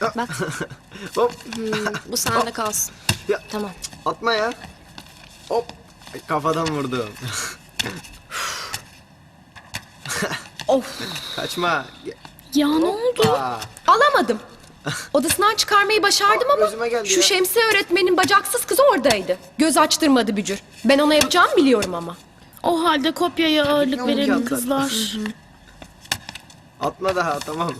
Bak Hop. bu sende kalsın. Ya. Tamam. Atma ya. Hop. Ay, Kafadan vurdum. Of. Kaçma. Ya ne oldu? Alamadım. Odasından çıkarmayı başardım Aa, ama şu ya. şemsiye öğretmenin bacaksız kızı oradaydı. Göz açtırmadı bücür. Ben ona yapacağımı biliyorum ama. O halde kopyaya ağırlık verelim kızlar. atma daha tamam.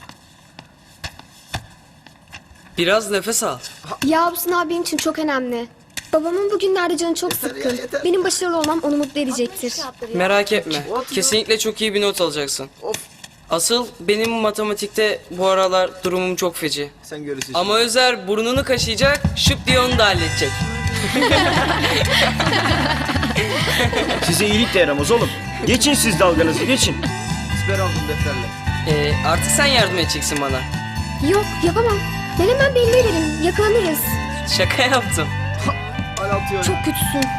Biraz nefes al. Ya bu sınav benim için çok önemli. Babamın bugünlerde canı çok sıkkın. yeter. Benim başarılı olmam onu mutlu edecektir. Merak etme. Kesinlikle çok iyi bir not alacaksın. Of. Asıl benim matematikte bu aralar durumum çok feci. Sen görürsün. Ama Özer burnunu kaşıyacak, şıp diye onu da halledecek. Size iyilik de yaramaz oğlum. Geçin siz dalganızı geçin. Siper aldım defterle. Ee, artık sen yardım edeceksin bana. Yok yapamam. Ben hemen belli ederim. Yakalanırız. Şaka yaptım. Çok kötüsün.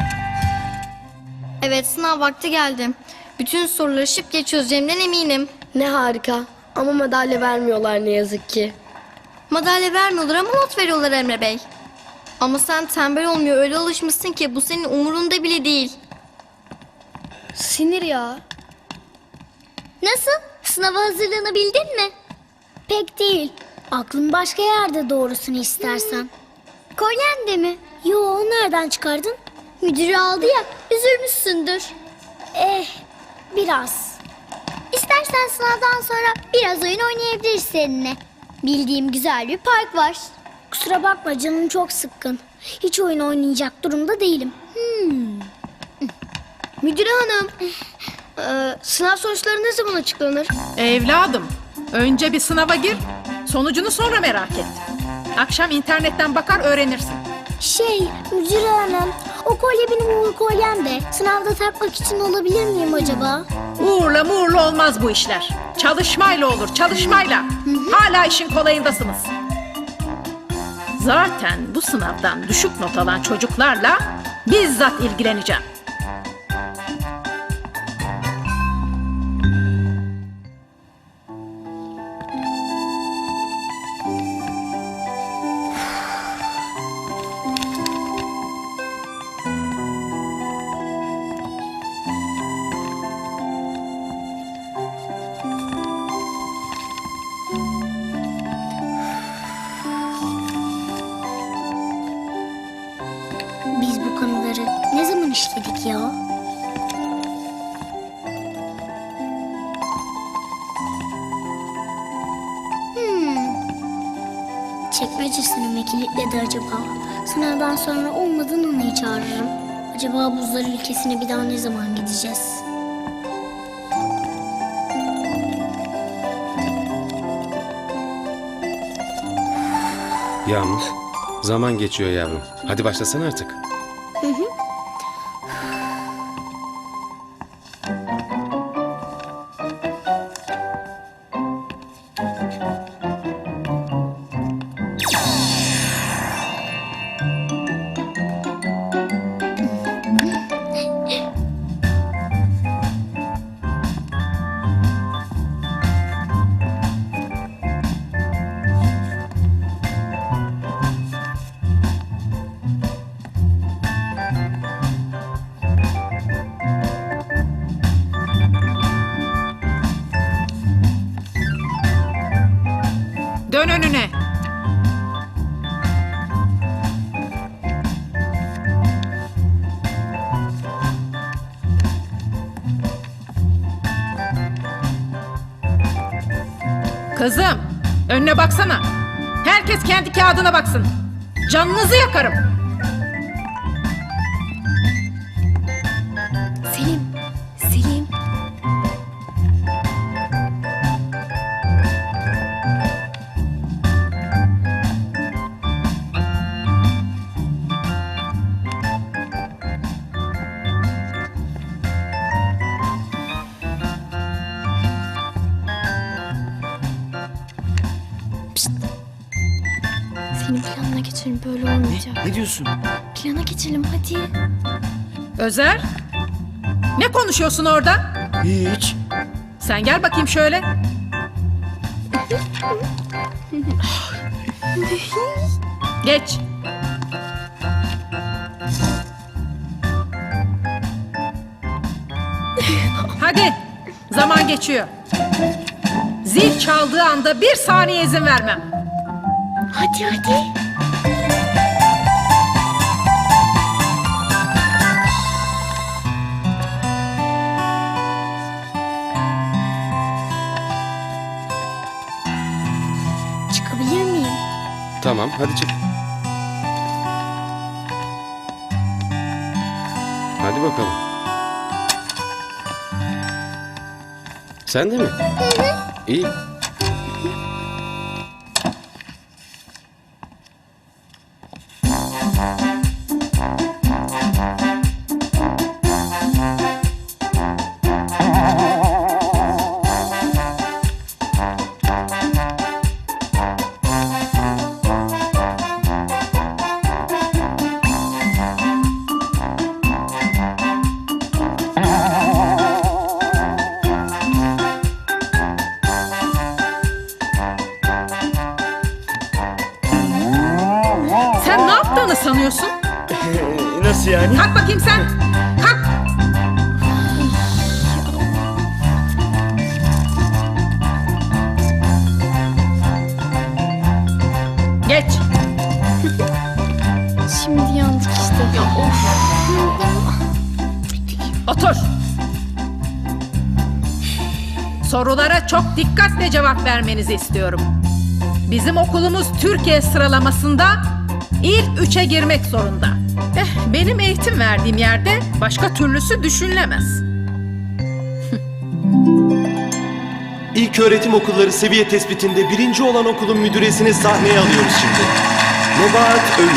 Evet sınav vakti geldi. Bütün soruları şıp diye çözeceğimden eminim. Ne harika. Ama madalya vermiyorlar ne yazık ki. Madalya vermiyorlar ama not veriyorlar Emre Bey. Ama sen tembel olmuyor öyle alışmışsın ki bu senin umurunda bile değil. Sinir ya. Nasıl? Sınava hazırlanabildin mi? Pek değil. Aklım başka yerde doğrusunu istersen. Kolyen de mi? Yo, nereden çıkardın? Müdürü aldı ya, üzülmüşsündür. Eh, biraz. İstersen sınavdan sonra biraz oyun oynayabiliriz seninle. Bildiğim güzel bir park var. Kusura bakma canım çok sıkkın. Hiç oyun oynayacak durumda değilim. Müdüre hanım. Ee, sınav sonuçları ne zaman açıklanır? Evladım, önce bir sınava gir, sonucunu sonra merak et. Akşam internetten bakar öğrenirsin. Şey, müdür hanım, o kolye benim uğur kolyem de. Sınavda takmak için olabilir miyim acaba? Uğurla muğurla olmaz bu işler. Çalışmayla olur, çalışmayla. Hala işin kolayındasınız. Zaten bu sınavdan düşük not alan çocuklarla bizzat ilgileneceğim. Sonra olmadan onu çağırırım. Acaba buzlar ülkesine bir daha ne zaman gideceğiz? Yağmur, zaman geçiyor yavrum. Hadi başlasana artık. Önüne baksana. Herkes kendi kağıdına baksın. Canınızı yakarım. Olmayacak. Ne diyorsun? Plana geçelim hadi. Özer, ne konuşuyorsun orada? Hiç. Sen gel bakayım şöyle. Geç. Hadi. Zaman geçiyor. Zil çaldığı anda bir saniye izin vermem. Hadi hadi. Tamam hadi çık. Hadi bakalım. Sen de mi? İyi. Dikkatle cevap vermenizi istiyorum. Bizim okulumuz Türkiye sıralamasında ilk üçe girmek zorunda. Eh, benim eğitim verdiğim yerde başka türlüsü düşünülemez. İlk öğretim okulları seviye tespitinde birinci olan okulun müdüresini sahneye alıyoruz şimdi. Nebahat Öğüt.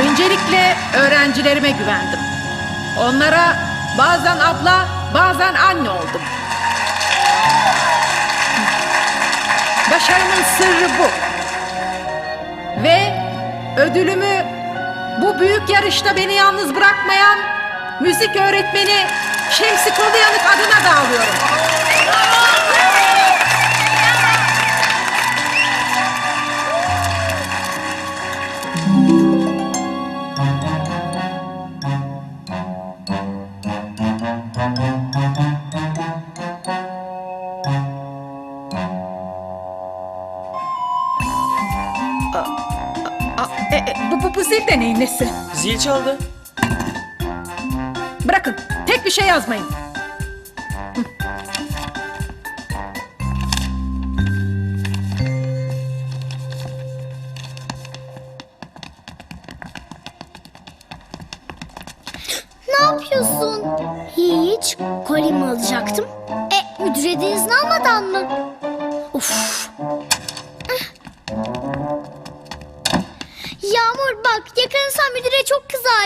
Öncelikle öğrencilerime güvendim. Onlara bazen abla, bazen anne oldum. Başarımın sırrı bu. Ve ödülümü bu büyük yarışta beni yalnız bırakmayan müzik öğretmeni Şemsi Koluyanık adına da alıyorum. Aa, e, e, bu, bu, bu zil de neyin nesi? Zil çaldı. Bırakın. Tek bir şey yazmayın. Ne yapıyorsun? Hiç. Kolyemi alacaktım. E müdüre de izin almadan mı?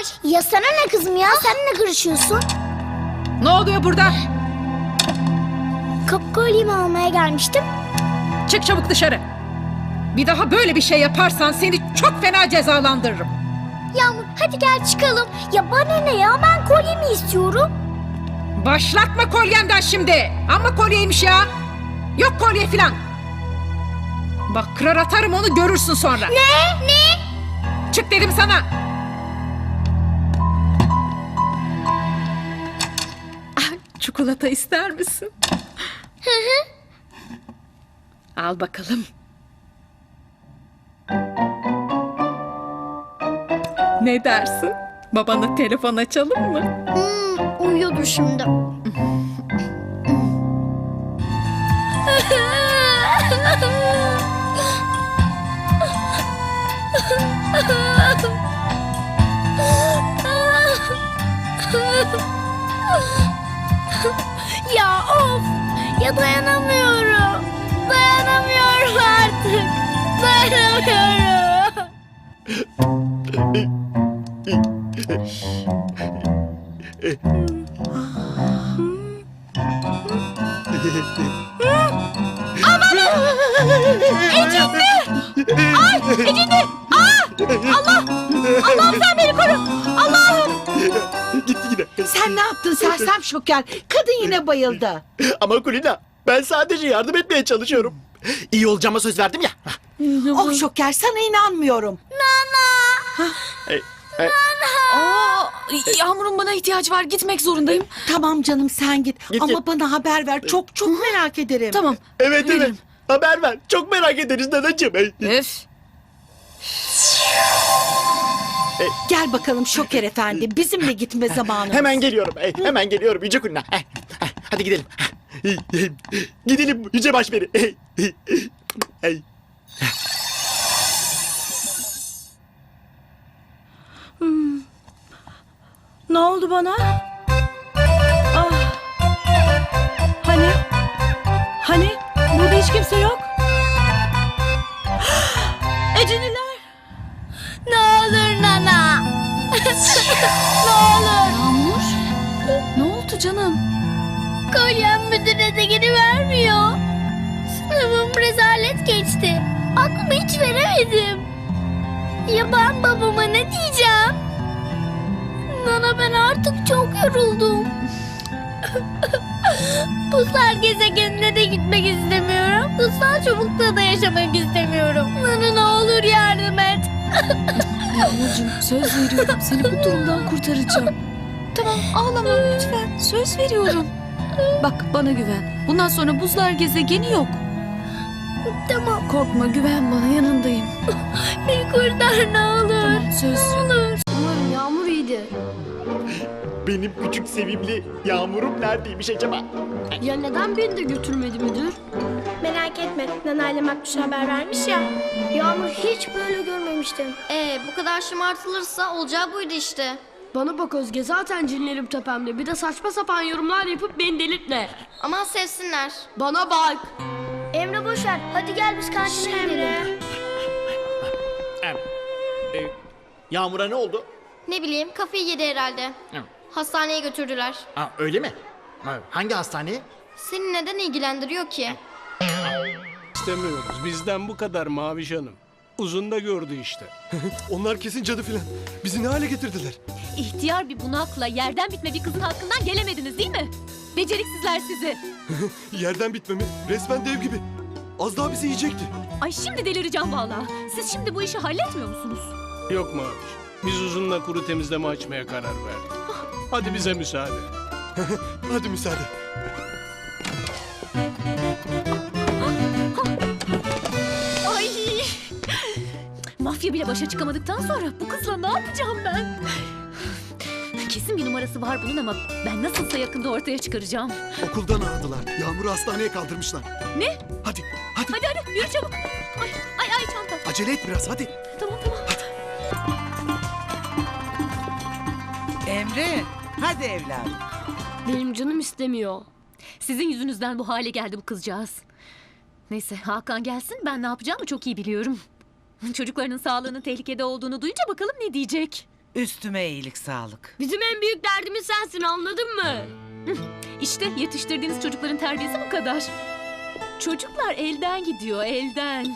Kızar. Ya sana ne kızım ya? Sen ne karışıyorsun? Ne oluyor burada? Kolyemi almaya gelmiştim. Çık çabuk dışarı. Bir daha böyle bir şey yaparsan seni çok fena cezalandırırım. Yağmur hadi gel çıkalım. Ya bana ne ya ben kolyemi istiyorum. Başlatma kolyenden şimdi. Ama kolyeymiş ya. Yok kolye filan. Bak kırar atarım onu görürsün sonra. Ne? Ne? Çık dedim sana. Çikolata ister misin? Hı hı. Al bakalım. Ne dersin? Babana telefon açalım mı? Hmm, uyuyordur şimdi. ya of! Ya dayanamıyorum. Dayanamıyorum artık. Dayanamıyorum. Sen ne yaptın sersem şoker? Kadın yine bayıldı. Ama Kulina Ben sadece yardım etmeye çalışıyorum. İyi olacağıma söz verdim ya. Oh Şoker sana inanmıyorum. Aa, Yağmur'un bana ihtiyacı var. Gitmek zorundayım. Tamam canım sen git. Git, Ama git. bana haber ver. Çok çok merak ederim. Tamam. Evet evet. Haber ver. Çok merak ederiz nanacığım. Öf. Gel bakalım Şoker efendi. Bizimle gitme zamanı. Hemen geliyorum. Ey, Hemen geliyorum Yüce Kulina. Eh, eh, Hadi gidelim. Gidelim Yüce Başperi. Ey, ey. Ne oldu bana? Ah. Hani? Hani? Burada hiç kimse yok. Eceniler. Nana. ne olur. Yağmur. Ne oldu canım? Kolyem müdüre de geri vermiyor. Sınavım rezalet geçti. Aklımı hiç veremedim. Ya ben babama ne diyeceğim? Nana ben artık çok yoruldum. Buzlar gezegenine de gitmek istemiyorum. Buzlar çubukta da yaşamak istemiyorum. Nana ne olur yardım et. Yağmurcuğum söz veriyorum. Seni bu durumdan kurtaracağım. Tamam ağlama lütfen. Söz veriyorum. Bak bana güven. Bundan sonra buzlar gezegeni yok. Tamam Korkma güven bana yanındayım. beni kurtar ne olur. Tamam söz. Umarım Yağmur iyidir. Benim küçük sevimli Yağmur'um neredeymiş acaba? Ya neden beni de götürmedi müdür? Merak etme. Nana ile Makbuş haber vermiş ya. Yağmur hiç böyle görmemiştim. Ee bu kadar şımartılırsa olacağı buydu işte. Bana bak Özge zaten cinlerim tepemde. Bir de saçma sapan yorumlar yapıp beni delirtme. Aman sevsinler. Bana bak. Emre boş ver. Hadi gel biz kantine gidelim. Yağmur'a ne oldu? Ne bileyim kafayı yedi herhalde. Hastaneye götürdüler. Ha, öyle mi? Ha, Hangi hastaneye? Seni neden ilgilendiriyor ki? İstemiyoruz. Bizden bu kadar Maviş Hanım. Uzun da gördü işte. Onlar kesin cadı filan. Bizi ne hale getirdiler? İhtiyar bir bunakla yerden bitme bir kızın hakkından gelemediniz değil mi? Beceriksizler sizi. Yerden bitmemi. Resmen dev gibi. Az daha bizi yiyecekti. Ay şimdi delireceğim vallahi. Siz şimdi bu işi halletmiyor musunuz? Yok Maviş. Biz uzunla kuru temizleme açmaya karar verdik. Hadi bize müsaade. Hadi müsaade. Mafya bile başa çıkamadıktan sonra bu kızla ne yapacağım ben? Kesin bir numarası var bunun ama ben nasılsa yakında ortaya çıkaracağım. Okuldan aradılar. Yağmur'u hastaneye kaldırmışlar. Ne? Hadi, hadi. Hadi hadi yürü çabuk. Ay ay ay çanta. Acele et biraz hadi. Tamam tamam. Emre hadi evladım. Benim canım istemiyor. Sizin yüzünüzden bu hale geldi bu kızcağız. Neyse Hakan gelsin ben ne yapacağımı çok iyi biliyorum. Çocuklarının sağlığının tehlikede olduğunu duyunca bakalım ne diyecek. Üstüme iyilik sağlık. Bizim en büyük derdimiz sensin anladın mı? İşte yetiştirdiğiniz çocukların terbiyesi bu kadar. Çocuklar elden gidiyor elden.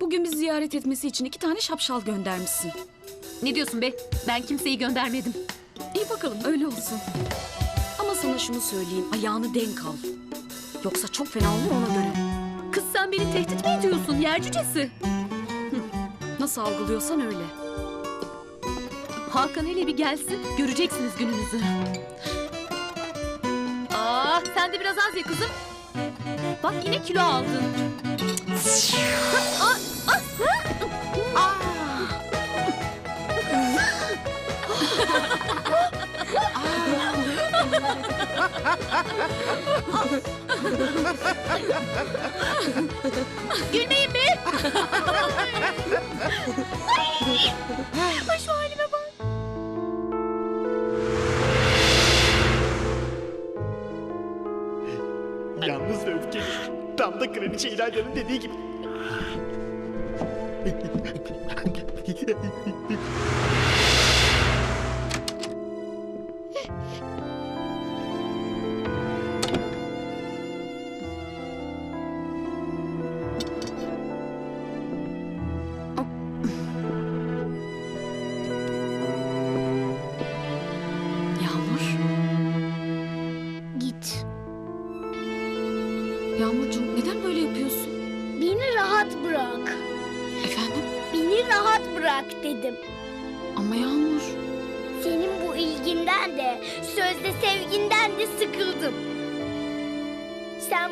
Bugün bizi ziyaret etmesi için iki tane şapşal göndermişsin. Ne diyorsun be? Ben kimseyi göndermedim. İyi bakalım öyle olsun. Ama sana şunu söyleyeyim ayağını denk al. Yoksa çok fena olur ona göre. Kız sen beni tehdit mi ediyorsun yer cücesi? Nasıl algılıyorsan öyle. Hakan hele bir gelsin göreceksiniz gününüzü. Aa sen de biraz az ye kızım. Bak yine kilo aldın. Aa, aa, aa. Gülmeyin be. Ay şu halime bak. Yalnız ve öfkeli. Tam da kraliçe İlayda'nın dediği gibi.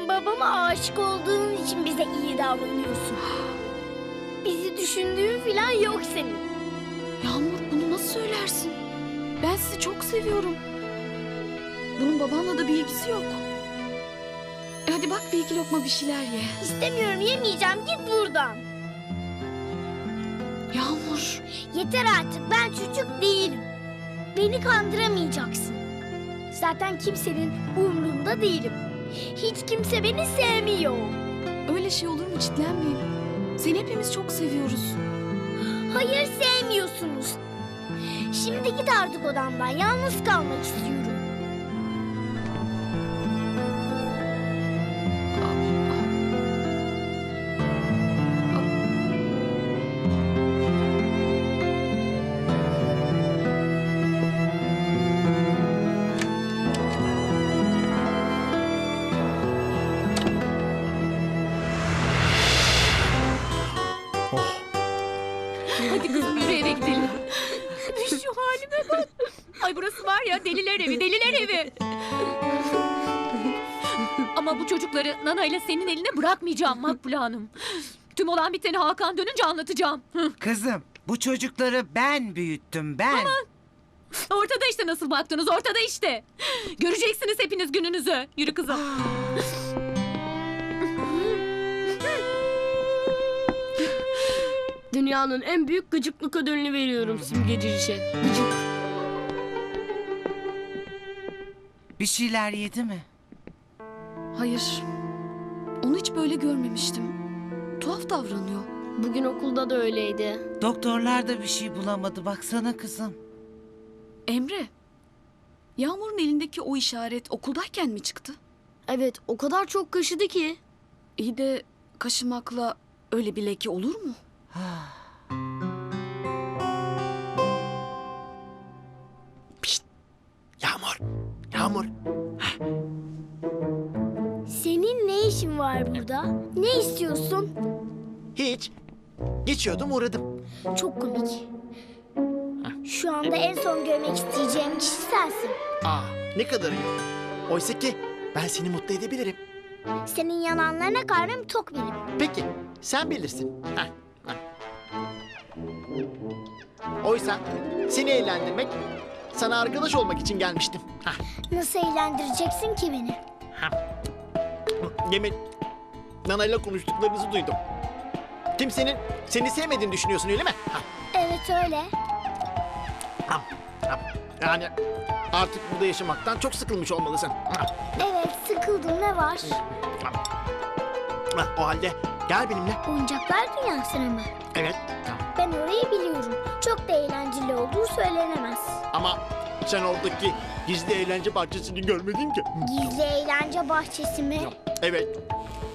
Sen babama aşık olduğun için bize iyi davranıyorsun. Bizi düşündüğün falan yok senin. Yağmur bunu nasıl söylersin? Ben sizi çok seviyorum. Bunun babanla da bir ilgisi yok. E hadi bak bir iki lokma bir şeyler ye. İstemiyorum yemeyeceğim git buradan. Yağmur. Yeter artık ben çocuk değilim. Beni kandıramayacaksın. Zaten kimsenin umrunda değilim. Hiç kimse beni sevmiyor. Öyle şey olur mu çitlenmeyeyim. Seni hepimiz çok seviyoruz. Hayır sevmiyorsunuz. Şimdi git artık odamdan. Yalnız kalmak istiyorum. Ama bu çocukları Nana ile senin eline bırakmayacağım Makbule Hanım. Tüm olan biteni Hakan dönünce anlatacağım. Kızım bu çocukları ben büyüttüm ben. Ortada işte nasıl baktınız, ortada işte. Göreceksiniz hepiniz gününüzü. Yürü kızım. Dünyanın en büyük gıcıklık ödülünü veriyorum simgecişe. Bir şeyler yedi mi? Hayır. Onu hiç böyle görmemiştim. Tuhaf davranıyor. Bugün okulda da öyleydi. Doktorlar da bir şey bulamadı baksana kızım. Emre. Yağmur'un elindeki o işaret okuldayken mi çıktı? Evet o kadar çok kaşıdı ki. İyi de kaşımakla öyle bir leke olur mu? Yağmur. Burada? Ne istiyorsun? Hiç. Geçiyordum uğradım. Çok komik. Şu anda en son görmek isteyeceğim kişi sensin. Aa ne kadar iyi. Oysa ki ben seni mutlu edebilirim. Senin yananlarına karnım tok benim. Peki sen bilirsin. Heh, heh. Oysa seni eğlendirmek, sana arkadaş olmak için gelmiştim. Heh, Nasıl eğlendireceksin ki beni? Yemin, Nana ile konuştuklarınızı duydum. Kimsenin seni sevmediğini düşünüyorsun öyle mi? Heh, Evet öyle. heh. Yani artık burada yaşamaktan çok sıkılmış olmalısın. Heh, Evet sıkıldım ne var? heh. O halde gel benimle. Oyuncaklar dünyasına mı? Evet. tamam. Ben orayı biliyorum. Çok da eğlenceli olduğu söylenemez. Ama sen oradaki gizli eğlence bahçesini görmedin ki. Gizli eğlence bahçesi mi? Evet.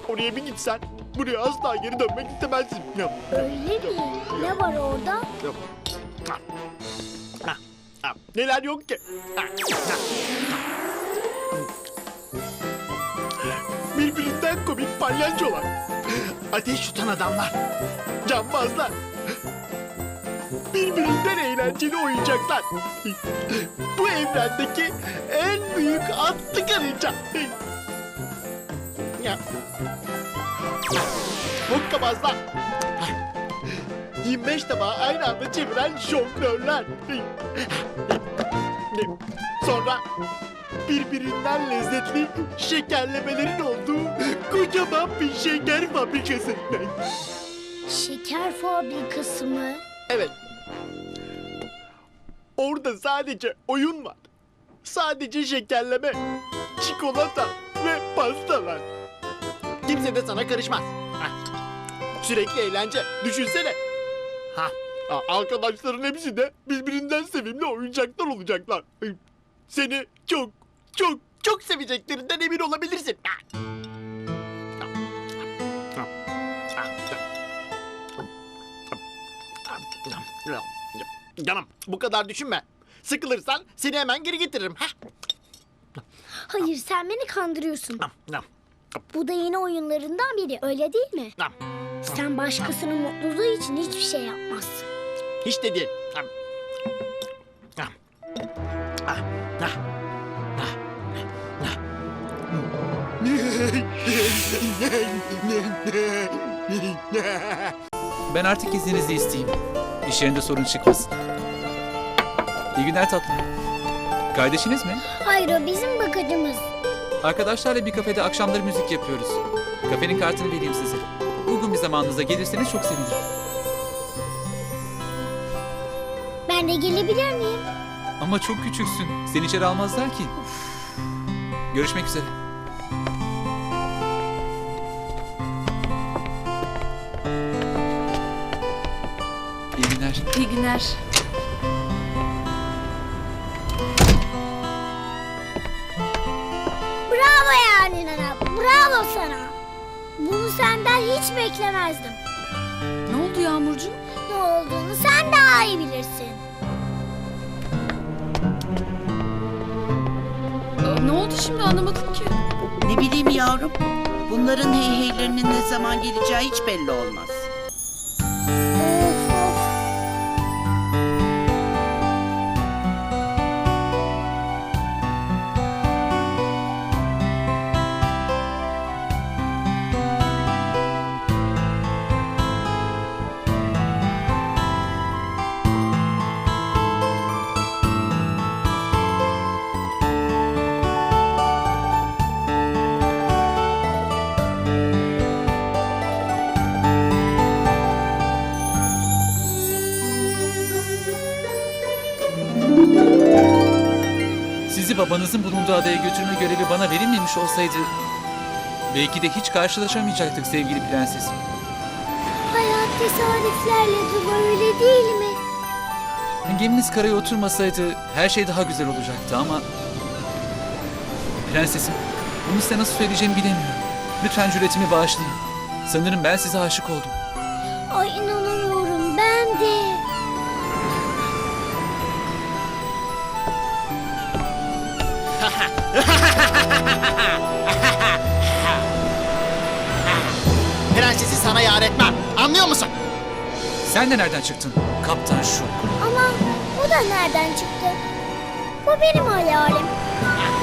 Oraya bir gitsen buraya asla geri dönmek istemezsin. Öyle mi? Ne var orada? Neler yok ki? Birbirinden komik palyaçolar. Ateş tutan adamlar. Cambazlar. Birbirinden eğlenceli oyuncaklar. Bu evrendeki en büyük atlı karınca. Ya. Hokkabazlar. 25 tabağı aynı anda çeviren şoförler. Sonra birbirinden lezzetli şekerlemelerin olduğu kocaman bir şeker fabrikası. Şeker fabrikası mı? Evet. Orada sadece oyun var. Sadece şekerleme, çikolata ve pasta var. Kimse de sana karışmaz. Hah. Sürekli eğlence. Düşünsene. Ha, arkadaşların hepsi de birbirinden sevimli oyuncaklar olacaklar. Seni çok çok çok seveceklerinden emin olabilirsin. Canım bu kadar düşünme. Sıkılırsan seni hemen geri getiririm. Heh. Hayır sen beni kandırıyorsun. Bu da yeni oyunlarından biri öyle değil mi? Sen başkasının mutluluğu için hiçbir şey yapmazsın. Hiç de değil. Ben artık izninizi isteyeyim. İş yerinde sorun çıkmasın. İyi günler tatlım. Kardeşiniz mi? Hayır o bizim bakıcımız. Arkadaşlarla bir kafede akşamları müzik yapıyoruz. Kafenin kartını vereyim size. Uygun bir zamanınızda gelirseniz çok sevinirim. Ben de gelebilir miyim? Ama çok küçüksün. Seni içeri almazlar ki. Görüşmek üzere. İyi günler. İyi günler. Bravo sana. Bunu senden hiç beklemezdim. Ne oldu Yağmurcuğum? Ne olduğunu sen daha iyi bilirsin. Aa, Ne oldu şimdi anlamadım ki. Ne bileyim yavrum. Bunların heyheylerinin ne zaman geleceği hiç belli olmaz. Babanızın bulunduğu adaya götürme görevi bana verilmemiş olsaydı... Belki de hiç karşılaşamayacaktık sevgili prensesim. Hayat tesadüflerle dolu öyle değil mi? Geminiz karaya oturmasaydı her şey daha güzel olacaktı ama... Prensesim, bunu size nasıl söyleyeceğimi bilemiyorum. Lütfen cüretimi bağışlayın. Sanırım ben size aşık oldum. Ay Yar etmem. Anlıyor musun? Sen de nereden çıktın? Kaptan şu. Ama bu da nereden çıktı? Bu benim hayalim.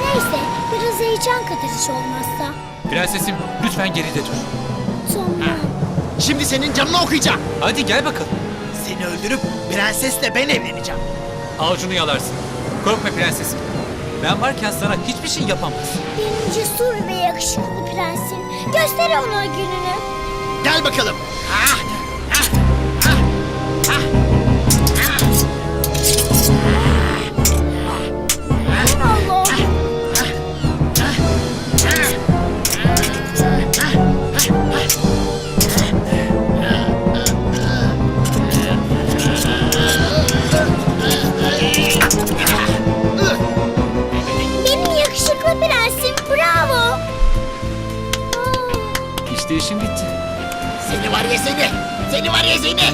Neyse biraz heyecan katıcı olmazsa. Prensesim, lütfen geride dur. Sonra Şimdi senin canını okuyacağım. Hadi gel bakalım. Seni öldürüp prensesle ben evleneceğim. Avucunu yalarsın. Korkma prensesim. Ben varken sana hiçbir şey yapamaz. benim cesur ve yakışıklı prensim. Göster ona gününü. Gel bakalım. Ah, ya seni. Seni var ya seni.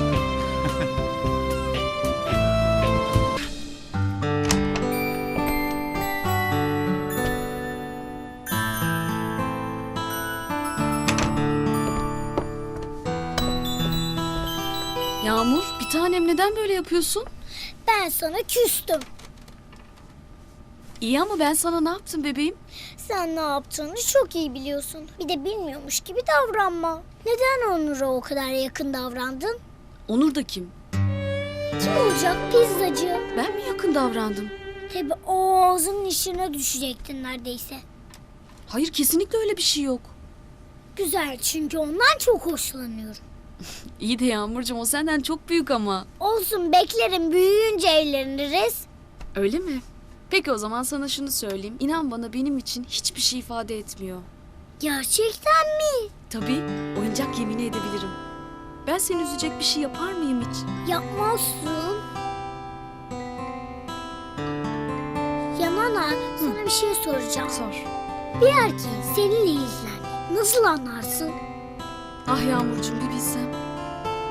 Yağmur bir tanem neden böyle yapıyorsun? Ben sana küstüm. İyi ama ben sana ne yaptım bebeğim? Sen ne yaptığını çok iyi biliyorsun. Bir de bilmiyormuş gibi davranma. Neden Onur'a o kadar yakın davrandın? Onur da kim? Kim olacak pizzacı? Ben mi yakın davrandım? Tabi o ağzının işine düşecektin neredeyse. Hayır kesinlikle öyle bir şey yok. Güzel çünkü ondan çok hoşlanıyorum. İyi de Yağmurcuğum o senden çok büyük ama. Olsun beklerim büyüyünce evleniriz. Öyle mi? Peki o zaman sana şunu söyleyeyim. İnan bana benim için hiçbir şey ifade etmiyor. Gerçekten mi? Tabii oyuncak yemini edebilirim. Ben seni üzecek bir şey yapar mıyım hiç? Yapmazsın. Ya Nana sana bir şey soracağım. Sor. Bir erkeğin seninle ilgilen nasıl anlarsın? Ah Yağmurcuğum bir bilsem.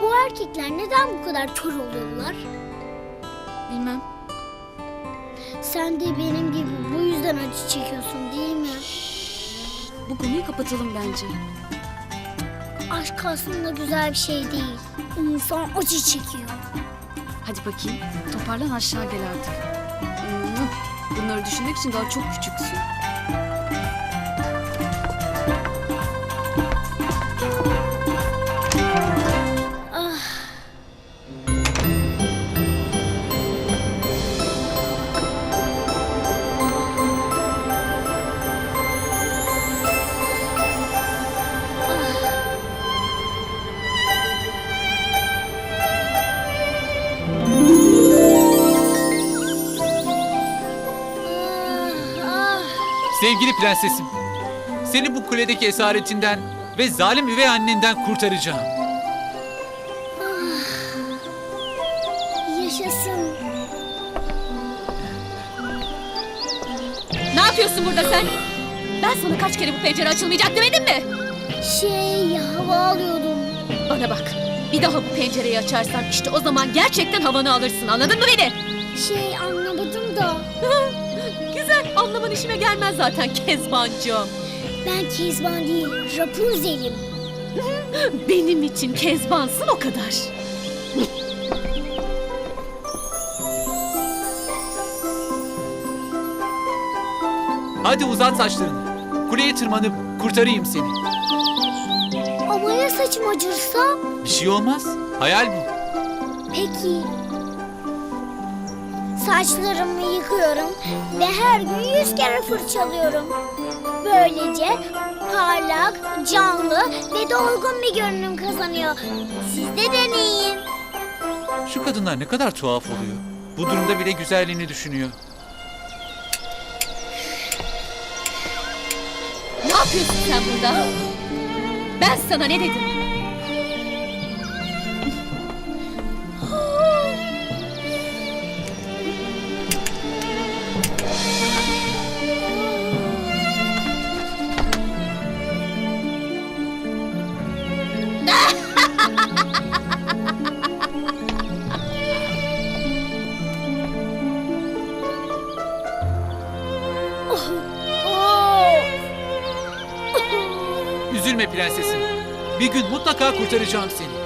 Bu erkekler neden bu kadar kör oluyorlar? Bilmem. Sen de benim gibi bu yüzden acı çekiyorsun değil mi? bu konuyu kapatalım bence. Aşk aslında güzel bir şey değil. İnsan acı çekiyor. Hadi bakayım. Toparlan aşağı gel artık. Hmm, Bunları düşünmek için daha çok küçüksün. Sevgili prensesim, seni bu kuledeki esaretinden ve zalim üvey annenden kurtaracağım. Yaşasın. Ne yapıyorsun burada sen? Ben sana kaç kere bu pencere açılmayacak demedim mi? Şey hava alıyordum. Bana bak. Bir daha bu pencereyi açarsan işte o zaman gerçekten havanı alırsın. Anladın mı beni? Şey da. Anlaman işime gelmez zaten Kezbancığım. Ben Kezban değil Rapunzel'im. Benim için Kezbansın o kadar. Hadi uzat saçlarını. Kuleye tırmanıp kurtarayım seni. Ama ya saçım acırsa? Bir şey olmaz. Hayal bu. Peki. Saçlarımı yıkıyorum ve her gün yüz kere fırçalıyorum. Böylece parlak, canlı ve dolgun bir görünüm kazanıyor. Siz de deneyin. Şu kadınlar ne kadar tuhaf oluyor. Bu durumda bile güzelliğini düşünüyor. Ne yapıyorsun sen burada? Ben sana ne dedim? Mutlaka kurtaracağım seni.